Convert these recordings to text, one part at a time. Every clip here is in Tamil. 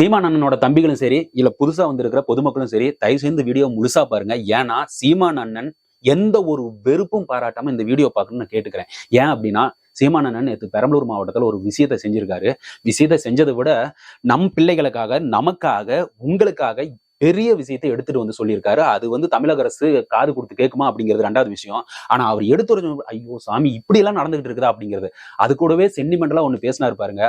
சீமானண்ணனோட தம்பிகளும் சரி இல்லை புதுசா வந்திருக்கிற பொதுமக்களும் சரி தயவு செய்து வீடியோ முழுசா பாருங்க. ஏன்னா சீமான் அண்ணன் எந்த ஒரு வெறுப்பும் பாராட்டாம இந்த வீடியோ பார்க்கணும்னு நான் கேட்டுக்கிறேன். ஏன் அப்படின்னா சீமானண்ணன் நேற்று பெரம்பலூர் மாவட்டத்தில் ஒரு விஷயத்தை செஞ்சிருக்காரு. விஷயத்தை செஞ்சதை விட நம் பிள்ளைகளுக்காக நமக்காக உங்களுக்காக பெரிய விஷயத்தை எடுத்துட்டு வந்து சொல்லியிருக்காரு. அது வந்து தமிழக அரசு காது கொடுத்து கேட்குமா அப்படிங்கிறது ரெண்டாவது விஷயம். ஆனா அவர் எடுத்து ஐயோ சாமி இப்படி எல்லாம் நடந்துகிட்டு இருக்குதா அப்படிங்கிறது. அது கூடவே சென்டிமெண்டலா ஒன்று பேசினாரு பாருங்க.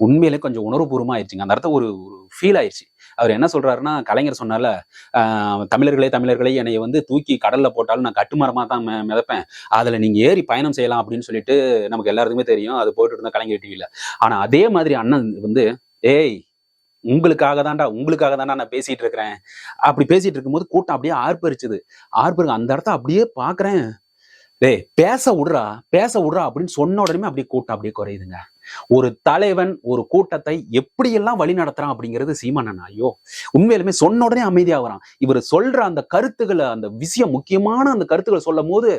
உண்மையிலே கொஞ்சம் உணர்வுபூர்வமாக ஆயிடுச்சுங்க அந்த அர்த்தம் ஒரு ஒரு ஃபீல் ஆயிடுச்சு அவர் என்ன சொல்றாருன்னா கலைஞர் சொன்னால ஆஹ் தமிழர்களே தமிழர்களே என்னை வந்து தூக்கி கடல்ல போட்டாலும் நான் கட்டுமரமா தான் மிதப்பேன். அதுல நீங்க ஏறி பயணம் செய்யலாம் அப்படின்னு சொல்லிட்டு நமக்கு எல்லாருக்குமே தெரியும். அது போயிட்டு இருந்தால் கலைஞர் டிவியில ஆனா அதே மாதிரி அண்ணன் வந்து ஏய் உங்களுக்காக தான்டா உங்களுக்காக தான்டா நான் பேசிட்டு இருக்கிறேன். அப்படி பேசிட்டு இருக்கும்போது கூட்டம் அப்படியே ஆர்ப்பரிச்சுது. ஆர்ப்பருக்கு அந்த இடத்த அப்படியே பாக்குறேன். டேய் பேச விடுறா பேச விடுறா அப்படின்னு சொன்ன உடனே அப்படியே கூட்டம் அப்படியே குறையுதுங்க. ஒரு தலைவன் ஒரு கூட்டத்தை எப்படியெல்லாம் வழி நடத்துறான் அப்படிங்கிறது சீமானன் ஐயோ உண்மையிலுமே சொன்ன உடனே அமைதியாகிறான் இவர் சொல்ற அந்த கருத்துக்களை அந்த விஷயம் முக்கியமான அந்த கருத்துக்களை சொல்லும் போது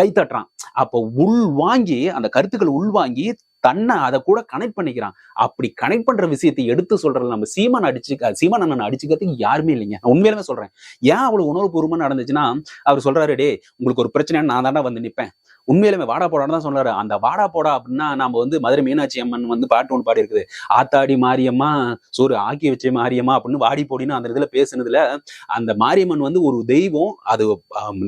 கைத்தட்டுறான் அப்போ உள் வாங்கி அந்த கருத்துக்களை உள்வாங்கி தன்னை அதை கூட கனெக்ட் பண்ணிக்கிறான். அப்படி கனெக்ட் பண்ற விஷயத்தை எடுத்து சொல்றது நம்ம சீமான் அடிச்சு சீமான் அண்ணன் அடிச்சுக்கிறதுக்கு யாருமே இல்லைங்க. நான் உண்மையிலுமே சொல்றேன். ஏன் அவ்வளவு உணர்வுபூர்வமா நடந்துச்சுன்னா அவர் சொல்றாரு டே உங்களுக்கு ஒரு பிரச்சனை நான் தானே வந்து நிப்பேன். உண்மையிலுமே வாடா போடான்னு தான் சொன்னாரு. அந்த வாடா போடா அப்படின்னா நம்ம வந்து மதுரை மீனாட்சி அம்மன் வந்து பாட்டு ஒன்று பாடி இருக்குது ஆத்தாடி மாரியம்மா சோறு ஆக்கி வச்ச மாரியம்மா அப்படின்னு வாடி போடின்னு அந்த இதுல பேசுனதுல அந்த மாரியம்மன் வந்து ஒரு தெய்வம். அது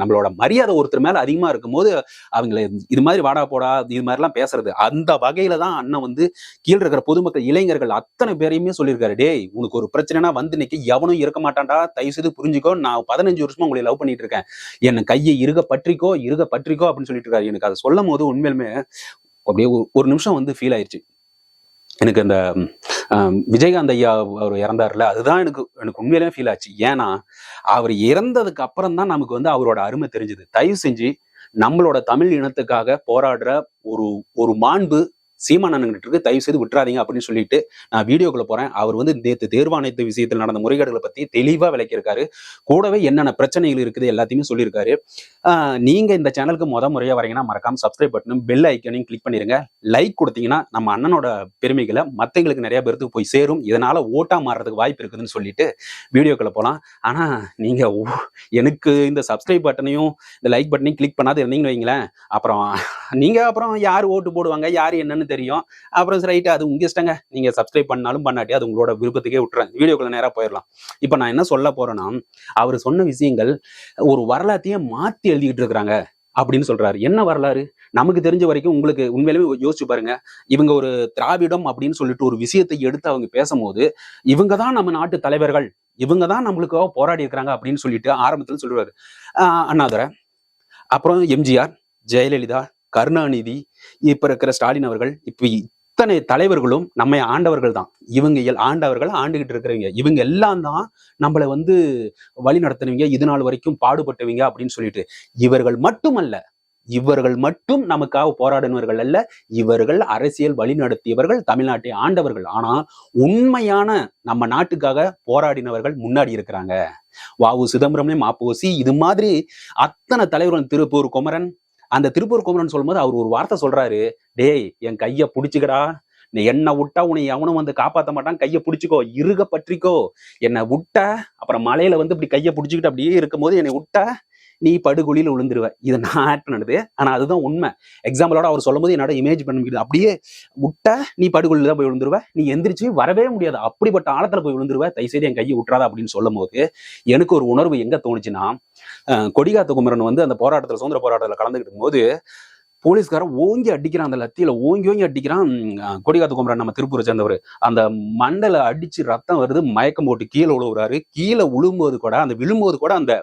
நம்மளோட மரியாதை ஒருத்தர் மேல அதிகமா இருக்கும்போது அவங்கள இது மாதிரி வாடா போடா இது மாதிரிலாம் பேசுறது. அந்த வகையில தான் அண்ணன் வந்து கீழே இருக்கிற பொதுமக்கள் இளைஞர்கள் அத்தனை பேரையுமே சொல்லியிருக்காரு. டேய் உனக்கு ஒரு பிரச்சனைனா வந்து நிக்க எவனும் இருக்க மாட்டான்டா. தயவு செய்து புரிஞ்சுக்கோ. நான் பதினஞ்சு வருஷமா உங்களை லவ் பண்ணிட்டு இருக்கேன். என்ன கையை இருக பற்றிக்கோ இருக பற்றிக்கோ அப்படின்னு சொல்லிட்டு இருக்காரு. எனக்கு அதை சொல்லும் போது உண்மையிலுமே அப்படியே ஒரு- நிமிஷம் வந்து ஃபீல் ஆயிடுச்சு எனக்கு அந்த விஜயகாந்த் ஐயா அவர் இறந்தார்ல அதுதான் எனக்கு எனக்கு உண்மையிலேயே ஃபீல் ஆச்சு. ஏன்னா அவர் இறந்ததுக்கு அப்புறம் தான் நமக்கு வந்து அவரோட அருமை தெரிஞ்சது. தயவு செஞ்சு நம்மளோட தமிழ் இனத்துக்காக போராடுற ஒரு ஒரு மாண்பு சீமானன்கிட்ட இருக்கு தயவு செய்து விட்டுறாதீங்க அப்படின்னு சொல்லிட்டு நான் வீடியோக்குள்ள போறேன். அவர் வந்து நேற்று தேர்வாணையத்து விஷயத்தில் நடந்த முறைகேடுகளை பத்தி தெளிவா விளக்கியிருக்காரு. கூடவே என்னென்ன பிரச்சனைகள் இருக்குது எல்லாத்தையுமே சொல்லியிருக்காரு. நீங்க இந்த சேனலுக்கு முத முறையா வரீங்கன்னா மறக்காம சப்ஸ்கிரைப் பட்டனும் பெல் ஐக்கனையும் கிளிக் பண்ணிருங்க. லைக் கொடுத்தீங்கன்னா நம்ம அண்ணனோட பெருமைகளை மத்தவங்களுக்கு நிறைய பேருக்கு போய் சேரும். இதனால ஓட்டா மாறுறதுக்கு வாய்ப்பு இருக்குதுன்னு சொல்லிட்டு வீடியோக்குள்ள போலாம். ஆனா நீங்க எனக்கு இந்த சப்ஸ்கிரைப் பட்டனையும் இந்த லைக் பட்டனையும் கிளிக் பண்ணாது இருந்தீங்கன்னு வைங்களேன். அப்புறம் நீங்க அப்புறம் யார் ஓட்டு போடுவாங்க யார் என்னன்னு தெரியும். அப்புறம் ரைட்டு அது உங்க இஷ்டங்க. நீங்க சப்ஸ்கிரைப் பண்ணாலும் பண்ணாட்டி அது உங்களோட விருப்பத்துக்கே விட்டுறேன் வீடியோக்குள்ள நேரம் போயிடலாம். இப்போ நான் என்ன சொல்ல போறேன்னா அவர் சொன்ன விஷயங்கள் ஒரு வரலாற்றையே மாத்தி எழுதிக்கிட்டு இருக்கிறாங்க அப்படின்னு சொல்றாரு. என்ன வரலாறு? நமக்கு தெரிஞ்ச வரைக்கும் உங்களுக்கு உண்மையிலுமே யோசிச்சு பாருங்க. இவங்க ஒரு திராவிடம் அப்படின்னு சொல்லிட்டு ஒரு விஷயத்தை எடுத்து அவங்க பேசும்போது இவங்க தான் நம்ம நாட்டு தலைவர்கள் இவங்க தான் நம்மளுக்காக போராடி இருக்கிறாங்க அப்படின்னு சொல்லிட்டு ஆரம்பத்தில் சொல்லுவாரு அண்ணாதுரை அப்புறம் எம்ஜிஆர் ஜெயலலிதா கருணாநிதி இப்ப இருக்கிற ஸ்டாலின் அவர்கள் இப்ப இத்தனை தலைவர்களும் நம்மை ஆண்டவர்கள் தான். இவங்க எல்- ஆண்டவர்கள் ஆண்டுகிட்டு இருக்கிறவங்க. இவங்க எல்லாம் தான் நம்மளை வந்து வழி நடத்தினவங்க இது நாள் வரைக்கும் பாடுபட்டவங்க அப்படின்னு சொல்லிட்டு. இவர்கள் மட்டுமல்ல இவர்கள் மட்டும் நமக்காக போராடினவர்கள் அல்ல இவர்கள் அரசியல் வழி நடத்தியவர்கள் தமிழ்நாட்டை ஆண்டவர்கள். ஆனா உண்மையான நம்ம நாட்டுக்காக போராடினவர்கள் முன்னாடி இருக்கிறாங்க. வாவு சிதம்பரம்னே மாப்போசி இது மாதிரி அத்தனை தலைவர்கள் திருப்பூர் குமரன் அந்த திருப்பூர் குமரன் சொல்லும்போது அவர் ஒரு வார்த்தை சொல்றாரு டேய் என் கையை பிடிச்சிக்கடா. நீ என்னை விட்டா உன்னை எவனும் வந்து காப்பாற்ற மாட்டான். கையை பிடிச்சிக்கோ. இருக பற்றிக்கோ. என்னை விட்ட அப்புறம் மலையில வந்து இப்படி கையை பிடிச்சிக்கிட்டு அப்படியே இருக்கும்போது என்னை விட்ட நீ படுகொலியில் விழுந்துருவ இது நான் ஆட் பண்ணது. ஆனால் அதுதான் உண்மை. எக்ஸாம்பிளோட அவர் சொல்லும்போது என்னோட இமேஜ் பண்ண முடியுது அப்படியே விட்ட நீ படுகொலியில் தான் போய் விழுந்துருவ நீ எந்திரிச்சு வரவே முடியாது. அப்படிப்பட்ட ஆழத்தில் போய் விழுந்துருவ தயவுசெய்து என் கையை விட்டுறாத அப்படின்னு சொல்லும் போது எனக்கு ஒரு உணர்வு எங்கே தோணுச்சுன்னா கொடிகாத்த குமரன் வந்து அந்த போராட்டத்தில் சுதந்திர போராட்டத்தில் கலந்துக்கிட்டு போது போலீஸ்காரன் ஓங்கி அடிக்கிறான். அந்த லத்தியில ஓங்கி ஓங்கி அடிக்கிறான். கொடிகாத்து குமரன் நம்ம திருப்பூரை சேர்ந்தவர். அந்த மண்டல அடிச்சு ரத்தம் வருது. மயக்கம் போட்டு கீழே விழுவுறாரு கீழே விழும்போது கூட அந்த விழும்போது கூட அந்த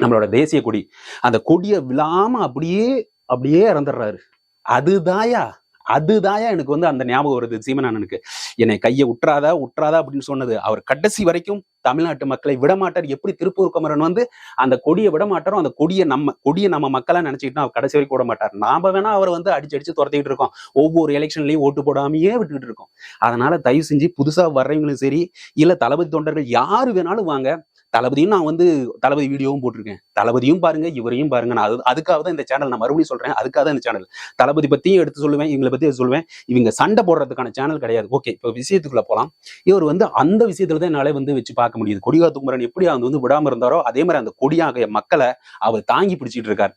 நம்மளோட தேசிய கொடி அந்த கொடியை விழாம அப்படியே அப்படியே இறந்துடுறாரு. அதுதாயா? அதுதாயா எனக்கு வந்து அந்த ஞாபகம் வருது சீமனானனுக்கு என்னை கையை உற்றாதா உற்றாதா அப்படின்னு சொன்னது. அவர் கடைசி வரைக்கும் தமிழ்நாட்டு மக்களை விடமாட்டார். எப்படி திருப்பூர் குமரன் வந்து அந்த கொடியை விடமாட்டாரோ அந்த கொடியை நம்ம கொடியை நம்ம மக்களா நினைச்சுக்கிட்டு அவர் கடைசி வரைக்கும் விட மாட்டார் நாம வேணா அவர் வந்து அடிச்சு அடிச்சு துரத்திக்கிட்டு இருக்கோம். ஒவ்வொரு எலெக்ஷன்லயும் ஓட்டு போடாமையே விட்டுக்கிட்டு இருக்கோம். அதனால தயவு செஞ்சு புதுசா வர்றவங்களும் சரி இல்ல தளபதி தொண்டர்கள் யாரு வேணாலும் வாங்க. தளபதியும் நான் வந்து தளபதி வீடியோவும் போட்டிருக்கேன். தளபதியும் பாருங்க இவரையும் பாருங்க. நான் அது அதுக்காக தான் இந்த சேனல் நான் மறுபடியும் சொல்றேன். அதுக்காக தான் இந்த சேனல் தளபதி பத்தியும் எடுத்து சொல்லுவேன் இவங்களை பத்தி சொல்லுவேன். இவங்க சண்டை போடுறதுக்கான சேனல் கிடையாது. ஓகே இப்போ விஷயத்துக்குள்ள போலாம். இவர் வந்து அந்த விஷயத்துல தான் என்னால வந்து வச்சு பார்க்க முடியுது. கொடியா எப்படி அவங்க வந்து விடாம இருந்தாரோ அதே மாதிரி அந்த கொடியாக மக்களை அவர் தாங்கி பிடிச்சிட்டு இருக்காரு.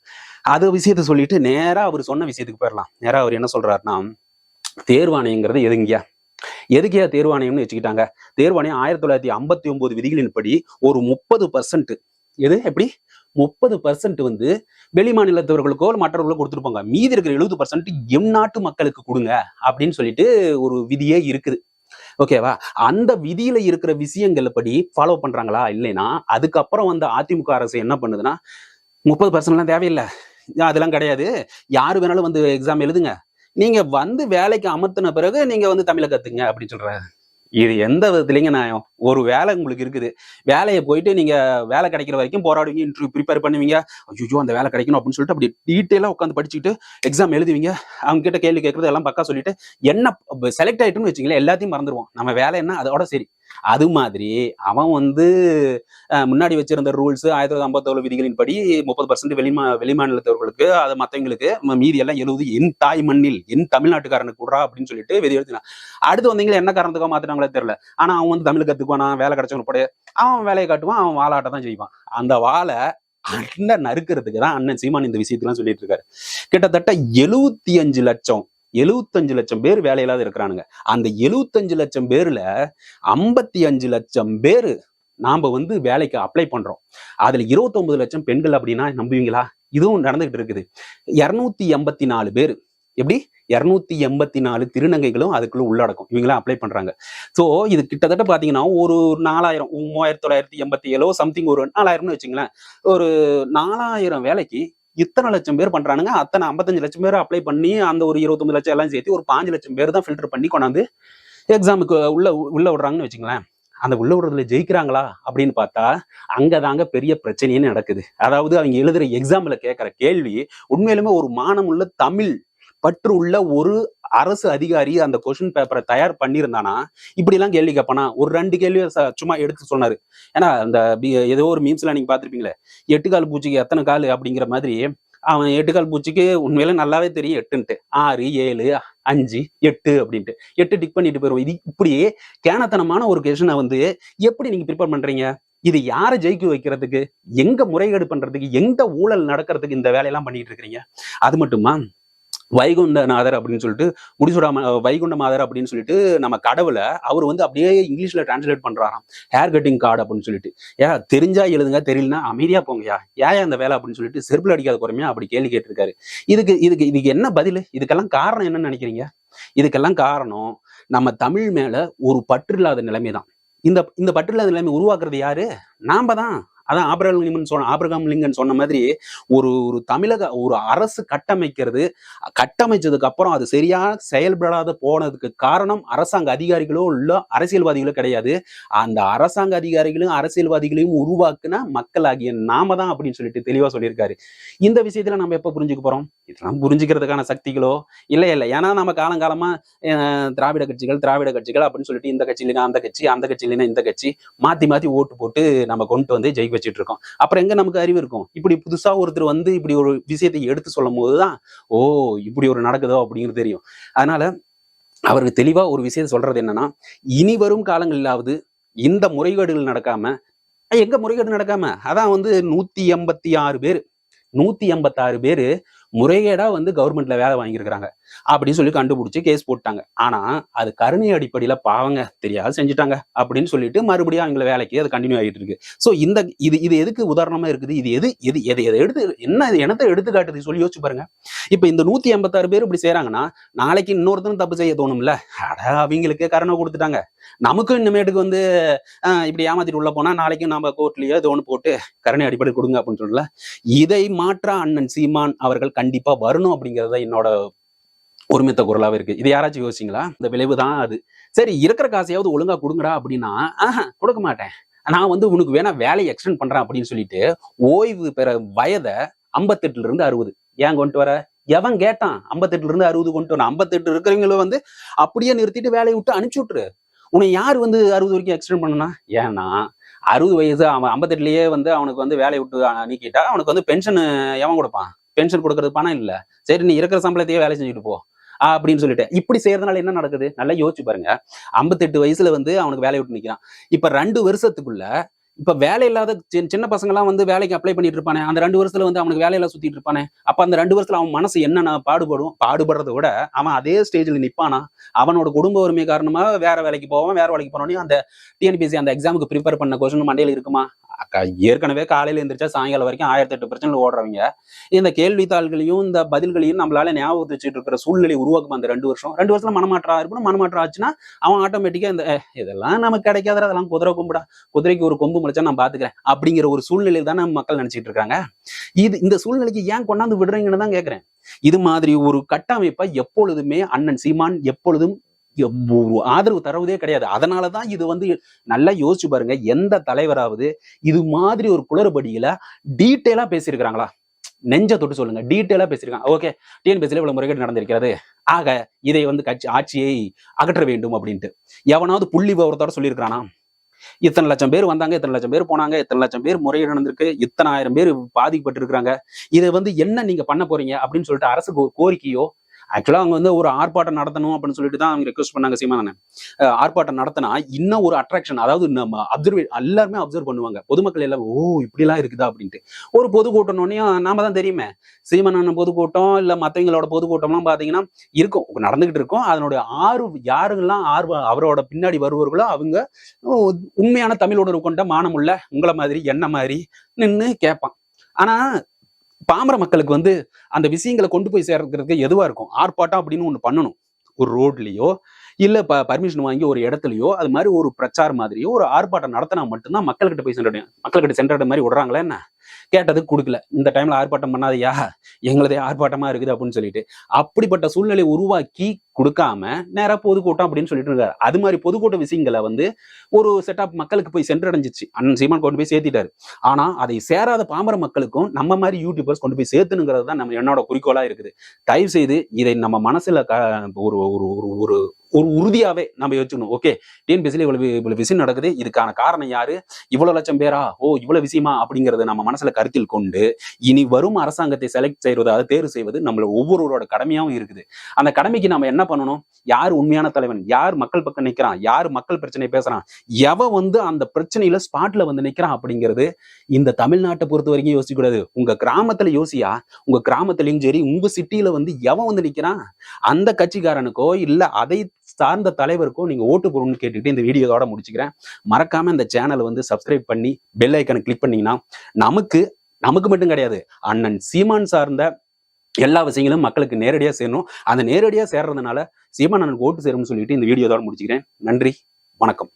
அது விஷயத்த சொல்லிட்டு நேரா அவர் சொன்ன விஷயத்துக்கு போயிடலாம். நேரா அவர் என்ன சொல்றாருன்னா தேர்வாணையங்கிறது எதுங்கயா எதுக்கே தேர்வாணையம்னு வச்சுக்கிட்டாங்க? தேர்வாணையம் ஆயிரத்தி தொள்ளாயிரத்தி ஐம்பத்தி ஒன்பது விதிகளின்படி ஒரு முப்பது பர்சன்ட் எது? எப்படி? முப்பது பர்சன்ட் வந்து வெளி மாநிலத்தவர்களுக்கோ இல்ல மற்றவர்களுக்கோ கொடுத்துருப்பாங்க. மீதி இருக்கிற எழுபது பர்சன்ட் எம் நாட்டு மக்களுக்கு கொடுங்க அப்படின்னு சொல்லிட்டு ஒரு விதியே இருக்குது. ஓகேவா அந்த விதியில இருக்கிற விஷயங்கள் படி ஃபாலோ பண்றாங்களா? இல்லைன்னா அதுக்கப்புறம் வந்து அதிமுக அரசு என்ன பண்ணுதுன்னா முப்பது பர்சன்ட்லாம் தேவையில்லை. அதெல்லாம் கிடையாது. யாரு வேணாலும் வந்து எக்ஸாம் எழுதுங்க. நீங்க வந்து வேலைக்கு அமர்த்தின பிறகு நீங்க வந்து தமிழை கத்துங்க அப்படின்னு சொல்றாரு இது எந்த விதத்துலங்க நான் ஒரு வேலை உங்களுக்கு இருக்குது. வேலையை போயிட்டு நீங்க வேலை கிடைக்கிற வரைக்கும் போராடுவீங்க இன்டர்வியூ ப்ரிப்பேர் பண்ணுவீங்க. ஐயோ அந்த வேலை கிடைக்கணும் அப்படின்னு சொல்லிட்டு அப்படி டீட்டெயிலாக உட்காந்து படிச்சுட்டு எக்ஸாம் எழுதுவீங்க. அவங்க கிட்ட கேள்வி கேட்கறது எல்லாம் பக்கா சொல்லிட்டு என்ன செலக்ட் ஆயிட்டுன்னு வச்சுங்களேன் எல்லாத்தையும் மறந்துடுவோம் நம்ம வேலை என்ன? அதோட சரி. அது மாதிரி அவன் வந்து முன்னாடி வச்சிருந்த ரூல்ஸ் ஆயிரத்தி தொள்ளாயிரத்தி ஐம்பத்தோழு விதிகளின் படி முப்பது பர்சன்ட் வெளிமா வெளிமாநிலத்தவர்களுக்கு அது மற்றவங்களுக்கு மீதி எல்லாம் எழுபது என் தாய் மண்ணில் என் தமிழ்நாட்டுக்காரனுக்கு கூடா அப்படின்னு சொல்லிட்டு விதி எழுத்தினான் அடுத்து வந்தீங்களா என்ன காரணத்துக்கோ மாத்தினாங்களே தெரியல. ஆனா அவன் வந்து தமிழ் கத்துக்குவானா வேலை கிடைச்சவங்க படைய அவன் வேலையை காட்டுவான் அவன் வாழாட்ட தான் செய்வான். அந்த வாழை அண்ணன் நறுக்கிறதுக்கு தான் அண்ணன் சீமான் இந்த விஷயத்தெல்லாம் சொல்லிட்டு இருக்காரு. கிட்டத்தட்ட எழுபத்தி அஞ்சு லட்சம் எழுபத்தஞ்சு லட்சம் பேர் வேலையில்லாத இருக்கிறானுங்க. அந்த எழுபத்தஞ்சு லட்சம் பேர்ல ஐம்பத்தி அஞ்சு லட்சம் பேர் நாம வந்து வேலைக்கு அப்ளை பண்றோம். அதுல 29 லட்சம் பெண்கள் அப்படின்னா நம்புவீங்களா? இதுவும் நடந்துகிட்டு இருக்குது. இரநூத்தி எண்பத்தி நாலு பேர். எப்படி? இரநூத்தி எண்பத்தி நாலு திருநங்கைகளும் அதுக்குள்ள உள்ளடக்கும். இவங்களாம் அப்ளை பண்றாங்க. ஸோ இது கிட்டத்தட்ட பாத்தீங்கன்னா ஒரு நாலாயிரம் மூவாயிரத்தி தொள்ளாயிரத்தி எண்பத்தி ஏழோ சம்திங் ஒரு நாலாயிரம்னு வச்சுங்களேன். ஒரு நாலாயிரம் வேலைக்கு இத்தனை லட்சம் பேர் பண்றானுங்க. அத்தனை ஐம்பத்தஞ்சு லட்சம் பேர் அப்ளை பண்ணி அந்த ஒரு இருபத்தொம்பது லட்சம் எல்லாம் சேர்த்து ஒரு பாஞ்சு லட்சம் பேர் தான் ஃபில்டர் பண்ணி கொண்டாந்து எக்ஸாமுக்கு உள்ள உள்ள விடுறாங்கன்னு வச்சுங்களேன் அந்த உள்ள விடுறதுல ஜெயிக்கிறாங்களா அப்படின்னு பார்த்தா அங்கதாங்க பெரிய பிரச்சனையே நடக்குது. அதாவது அவங்க எழுதுற எக்ஸாம்ல கேட்கிற கேள்வி உண்மையிலுமே ஒரு மானமுள்ள தமிழ் பற்று உள்ள ஒரு அரசு அதிகாரி அந்த கொஷின் பேப்பரை தயார் பண்ணியிருந்தானா? இப்படி எல்லாம் கேள்வி கேட்பானா? ஒரு ரெண்டு கேள்வி சும்மா எடுத்து சொன்னாரு. ஏன்னா அந்த ஏதோ ஒரு மீம்ஸ்ல நீங்க பாத்திருப்பீங்களே எட்டு கால் பூச்சிக்கு எத்தனை கால்? அப்படிங்கிற மாதிரி அவன் எட்டு கால் பூச்சிக்கு உண்மையில நல்லாவே தெரியும் எட்டுன்ட்டு. ஆறு ஏழு அஞ்சு எட்டு அப்படின்ட்டு. எட்டு டிக் பண்ணிட்டு போயிருவோம். இது இப்படி கேனத்தனமான ஒரு கொஸ்டினை வந்து எப்படி நீங்க ப்ரிப்பேர் பண்றீங்க? இது யாரை ஜெயிக்க வைக்கிறதுக்கு? எங்க முறைகேடு பண்றதுக்கு? எந்த ஊழல் நடக்கிறதுக்கு இந்த வேலையெல்லாம் பண்ணிட்டு இருக்கிறீங்க? அது மட்டுமா? வைகுண்டநாதர் அப்படின்னு சொல்லிட்டு முடிசூடாம வைகுண்ட மாதர் அப்படின்னு சொல்லிட்டு நம்ம கடவுளை அவர் வந்து அப்படியே இங்கிலீஷ்ல டிரான்ஸ்லேட் பண்றாராம். ஹேர் கட்டிங் கார்டு அப்படின்னு சொல்லிட்டு. ஏன் தெரிஞ்சா எழுதுங்க தெரியலனா அமைதியா போங்கயா ஏன் அந்த வேலை அப்படின்னு சொல்லிட்டு செருப்பில் அடிக்காத குறைமையா அப்படி கேள்வி கேட்டிருக்காரு. இதுக்கு இதுக்கு இதுக்கு என்ன பதில்? இதுக்கெல்லாம் காரணம் என்னன்னு நினைக்கிறீங்க? இதுக்கெல்லாம் காரணம் நம்ம தமிழ் மேல ஒரு பற்று இல்லாத நிலைமை தான் இந்த இந்த பற்று இல்லாத நிலைமை உருவாக்குறது யாரு? நாம தான் அதான் ஆபிரகாம் லிங்கன் சொன்ன ஆபிரகாம் லிங்கன் சொன்ன மாதிரி ஒரு ஒரு தமிழக ஒரு அரசு கட்டமைக்கிறது கட்டமைச்சதுக்கு அப்புறம் அது சரியாக செயல்படாத போனதுக்கு காரணம் அரசாங்க அதிகாரிகளோ உள்ள அரசியல்வாதிகளோ கிடையாது. அந்த அரசாங்க அதிகாரிகளும் அரசியல்வாதிகளையும் உருவாக்குன மக்களாகிய நாம தான் அப்படின்னு சொல்லிட்டு தெளிவா சொல்லியிருக்காரு. இந்த விஷயத்துல நம்ம எப்ப புரிஞ்சுக்க போறோம்? இதெல்லாம் புரிஞ்சுக்கிறதுக்கான சக்திகளோ? இல்லை இல்லை. ஏன்னா நம்ம காலங்காலமா திராவிட கட்சிகள் திராவிட கட்சிகள் அப்படின்னு சொல்லிட்டு இந்த கட்சி இல்லைன்னா அந்த கட்சி அந்த கட்சி இல்லைன்னா இந்த கட்சி மாத்தி மாத்தி ஓட்டு போட்டு நம்ம கொண்டு வந்து ஜெயிக்க வச்சுட்டு இருக்கோம் அப்புறம் எங்க நமக்கு அறிவு இருக்கும்? இப்படி புதுசா ஒருத்தர் வந்து இப்படி ஒரு விஷயத்தை எடுத்து சொல்லும் போதுதான் ஓ இப்படி ஒரு நடக்குதோ அப்படிங்கிறது தெரியும். அதனால அவருக்கு தெளிவா ஒரு விஷயத்தை சொல்றது என்னன்னா இனி வரும் காலங்களிலாவது இந்த முறைகேடுகள் நடக்காம எங்க முறைகேடு நடக்காம? அதான் வந்து நூத்தி எண்பத்தி ஆறு பேர் நூத்தி எண்பத்தாறு பேரு முறைகேடா வந்து கவர்மெண்ட்ல வேலை வாங்கியிருக்கிறாங்க. அப்படின்னு சொல்லி கண்டுபிடிச்சு கேஸ் போட்டாங்க ஆனா அது கருணை அடிப்படையில பாவங்க தெரியாது செஞ்சுட்டாங்க அப்படின்னு சொல்லிட்டு மறுபடியும் அவங்கள வேலைக்கு அது கண்டினியூ ஆகிட்டு இருக்கு. சோ இந்த இது இது எதுக்கு உதாரணமா இருக்குது? இது எது எது எது எதை எடுத்து என்ன இது எனத்தை எடுத்து காட்டுது சொல்லி யோசிச்சு பாருங்க. இப்ப இந்த நூத்தி எண்பத்தாறு பேர் இப்படி செய்றாங்கன்னா நாளைக்கு இன்னொருத்தனும் தப்பு செய்ய தோணும்ல? அட அவங்களுக்கு கருணை கொடுத்துட்டாங்க. நமக்கும் இனிமேட்டுக்கு வந்து ஆஹ் இப்படி ஏமாத்திட்டு உள்ள போனா நாளைக்கும் நம்ம கோர்ட்லயோ ஏதோ ஒன்று போட்டு கருணை அடிப்படை கொடுங்க அப்படின்னு சொல்லல இதை மாற்ற அண்ணன் சீமான் அவர்கள் கண்டிப்பாக வரணும் அப்படிங்கிறத என்னோட ஒருமித்த குரலாகவே இருக்கு. இது யாராச்சும் யோசிச்சிங்களா? இந்த விளைவு தான் அது. சரி இருக்கிற காசையாவது ஒழுங்கா கொடுங்கடா அப்படின்னா ஆஹா கொடுக்க மாட்டேன். நான் வந்து உனக்கு வேணா வேலையை எக்ஸ்டெண்ட் பண்றேன் அப்படின்னு சொல்லிட்டு ஓய்வு பெற வயதை ஐம்பத்தெட்டுல இருந்து அறுபது. ஏன் கொண்டு வர? எவன் கேட்டான்? ஐம்பத்தெட்டுல இருந்து அறுபது கொண்டு வரணும். ஐம்பத்தெட்டு இருக்கிறவங்களும் வந்து அப்படியே நிறுத்திட்டு வேலையை விட்டு அனுப்பிச்சு விட்டுரு. உன்னை யார் வந்து அறுபது வரைக்கும் எக்ஸ்டெண்ட் பண்ணனா? ஏன்னா அறுபது வயசு அவன் ஐம்பத்தெட்டுலயே வந்து அவனுக்கு வந்து வேலையை விட்டு நீக்கிட்டா அவனுக்கு வந்து பென்ஷன் எவன் கொடுப்பான்? பென்ஷன் கொடுக்கறது பணம் இல்ல. சரி நீ இருக்கிற சம்பளத்தையே வேலை செஞ்சுட்டு போ. அப்படின்னு சொல்லிட்டு. இப்படி செய்யறதுனால என்ன நடக்குது? நல்லா யோசிச்சு பாருங்க. ஐம்பத்தெட்டு வயசுல வந்து அவனுக்கு வேலையை விட்டு நிக்கிறான். இப்ப ரெண்டு வருஷத்துக்குள்ள இப்ப வேலை இல்லாத சின்ன சின்ன பசங்க எல்லாம் வந்து வேலைக்கு அப்ளை பண்ணிட்டு இருப்பானே. அந்த ரெண்டு வருஷத்துல வந்து அவனுக்கு வேலையில சுத்திட்டு இருப்பானே. அப்ப அந்த ரெண்டு வருஷத்துல அவன் மனசு என்னென்ன பாடுபடும் பாடுபடுறத விட அவன் அதே ஸ்டேஜ்ல நிப்பானா? அவனோட குடும்ப வறுமை காரணமா வேற வேலைக்கு போவான் வேற வேலைக்கு போனோடனே அந்த டிஎன்பிசி அந்த எக்ஸாமுக்கு ப்ரிப்பேர் பண்ண கொஸ்டின் மண்டையில இருக்குமா? ஏற்கனவே காலையில எந்திரிச்சா சாயங்காலம் வரைக்கும் ஆயிரத்தி எட்டு பிரச்சனை ஓடுறவங்க. இந்த கேள்வித்தாள்களையும் இந்த பதில்களையும் நம்மளால ஞாபகத்து வச்சுட்டு இருக்கிற சூழ்நிலை உருவாக்கும் அந்த ரெண்டு வருஷம். ரெண்டு வருஷத்துல மனமாற்றம் இருக்கணும் மனமாற்றம் ஆச்சுன்னா அவன் ஆட்டோமேட்டிக்கா இந்த இதெல்லாம் நமக்கு கிடைக்காத அதெல்லாம் குதிரை கும்பிடா. குதிரைக்கு ஒரு கொம்பு முளைச்சா நான் பாத்துக்கிறேன். அப்படிங்கிற ஒரு சூழ்நிலையில் தானே மக்கள் நினைச்சிட்டு இருக்காங்க. இது இந்த சூழ்நிலைக்கு ஏன் கொண்டாந்து விடுறீங்கன்னு தான் கேட்கிறேன் இது மாதிரி ஒரு கட்டமைப்பை எப்பொழுதுமே அண்ணன் சீமான் எப்பொழுதும் ஆதரவு தருவதே கிடையாது. அதனாலதான் இது வந்து நல்லா யோசிச்சு பாருங்க. எந்த தலைவராவது இது மாதிரி ஒரு குளறுபடியில டீட்டெயிலா பேசியிருக்கிறாங்களா? நெஞ்ச தொட்டு சொல்லுங்க. டீட்டெயிலா பேசியிருக்காங்க. ஓகே டிஎன்பிஎஸ்சியில் இவ்வளவு முறைகேடு நடந்திருக்கிறது. ஆக இதை வந்து கட்சி ஆட்சியை அகற்ற வேண்டும் அப்படின்ட்டு. எவனாவது புள்ளி விவரத்தோட சொல்லியிருக்கிறானா? இத்தனை லட்சம் பேர் வந்தாங்க இத்தனை லட்சம் பேர் போனாங்க இத்தனை லட்சம் பேர் முறையீடு நடந்திருக்கு இத்தனை ஆயிரம் பேர் பாதிக்கப்பட்டிருக்கிறாங்க. இதை வந்து என்ன நீங்க பண்ண போறீங்க அப்படின்னு சொல்லிட்டு அரசு கோரிக்கையோ ஆக்சுவலாக அவங்க வந்து ஒரு ஆர்ப்பாட்டம் நடத்தணும் அப்படின்னு சொல்லிட்டு தான் அவங்க ரெக்வஸ்ட் பண்ணாங்க சீமானே ஆர்ப்பாட்டம் நடத்தினா இன்னும் ஒரு அட்ராக்ஷன் அதாவது நம்ம அப்சர்வ் எல்லாருமே அப்சர்வ் பண்ணுவாங்க. பொதுமக்கள் எல்லாம் ஓ இப்படிலாம் இருக்குதா? அப்படின்ட்டு. ஒரு பொதுக்கூட்டம்னோடனையும் நாம தான் தெரியுமே. சீமானன் பொதுக்கூட்டம் இல்லை மத்தவங்களோட பொதுக்கூட்டம்லாம் பார்த்தீங்கன்னா இருக்கும். நடந்துகிட்டு இருக்கும். அதனுடைய ஆர்வம் யாருங்கெல்லாம் ஆர்வம் அவரோட பின்னாடி வருவர்களோ அவங்க உண்மையான தமிழ் உணர்வு கொண்ட மானமுள்ள உங்களை மாதிரி என்ன மாதிரி நின்னு கேட்பான். ஆனா பாமர மக்களுக்கு வந்து அந்த விஷயங்களை கொண்டு போய் சேர்க்கறதுக்கு எதுவா இருக்கும்? ஆர்ப்பாட்டம் அப்படின்னு ஒன்று பண்ணணும். ஒரு ரோட்லயோ இல்ல ப பர்மிஷன் வாங்கி ஒரு இடத்துலயோ அது மாதிரி ஒரு பிரச்சாரம் மாதிரியோ ஒரு ஆர்ப்பாட்டம் நடத்தினா மட்டும்தான் மக்கள்கிட்ட போய் சென்றடையும் மக்கள்கிட்ட சென்றட மாதிரி விடுறாங்களா என்ன? கேட்டதுக்கு கொடுக்கல. இந்த டைம்ல ஆர்ப்பாட்டம் பண்ணாதையா? எங்களதே ஆர்ப்பாட்டமா இருக்குது அப்படின்னு சொல்லிட்டு. அப்படிப்பட்ட சூழ்நிலை உருவாக்கி கொடுக்காம நேராக பொதுக்கூட்டம் அப்படின்னு சொல்லிட்டு இருக்காரு. அது மாதிரி பொதுக்கூட்ட விஷயங்களை வந்து ஒரு செட்டப் மக்களுக்கு போய் சென்றடைஞ்சிச்சு. அண்ணன் சீமான் கொண்டு போய் சேர்த்திட்டாரு. ஆனா அதை சேராத பாமர மக்களுக்கும் நம்ம மாதிரி யூடியூபர்ஸ் கொண்டு போய் சேர்த்துனுங்கிறது தான் நம்ம என்னோட குறிக்கோளா இருக்குது. தயவு செய்து இதை நம்ம மனசுல க- ஒரு ஒரு ஒரு ஒரு உறுதியாவே நம்ம யோசிக்கணும் ஓகே டிஎன்பிஎஸ்சியில் இவ்வளவு இவ்வளவு விஷயம் நடக்குது இதுக்கான காரணம் யாரு? இவ்வளவு லட்சம் பேரா? ஓ இவ்வளவு விஷயமா? அப்படிங்கறத நம்ம மனசுல கருத்தில் கொண்டு இனி வரும் அரசாங்கத்தை செலக்ட் செய்வது அதை தேர்வு செய்வது நம்மள ஒவ்வொருவரோட கடமையாவும் இருக்குது. அந்த கடமைக்கு நம்ம என்ன பண்ணணும்? யார் உண்மையான தலைவன்? யார் மக்கள் பக்கம் நிக்கிறான்? யார் மக்கள் பிரச்சனை பேசுறான்? எவன் வந்து அந்த பிரச்சனையில ஸ்பாட்ல வந்து நிக்கிறான் அப்படிங்கிறது இந்த தமிழ்நாட்டை பொறுத்த வரைக்கும் யோசிக்க கூடாது. உங்க கிராமத்துல யோசியா? உங்க கிராமத்துலயும் சரி உங்க சிட்டியில வந்து எவன் வந்து நிக்கிறான்? அந்த கட்சிக்காரனுக்கோ இல்ல அதை சார்ந்த தலைவருக்கும் நீங்க ஓட்டு போடணும்னு கேட்டுக்கிட்டு இந்த வீடியோவோட முடிச்சுக்கிறேன். மறக்காம இந்த சேனலை வந்து சப்ஸ்கிரைப் பண்ணி பெல் ஐக்கனை கிளிக் பண்ணீங்கன்னா நமக்கு நமக்கு மட்டும் கிடையாது அண்ணன் சீமான் சார்ந்த எல்லா விஷயங்களும் மக்களுக்கு நேரடியா சேரணும். அந்த நேரடியாக சேர்றதுனால சீமான் அண்ணனுக்கு ஓட்டு சேரும்னு சொல்லிட்டு இந்த வீடியோவோட முடிச்சுக்கிறேன். நன்றி வணக்கம்.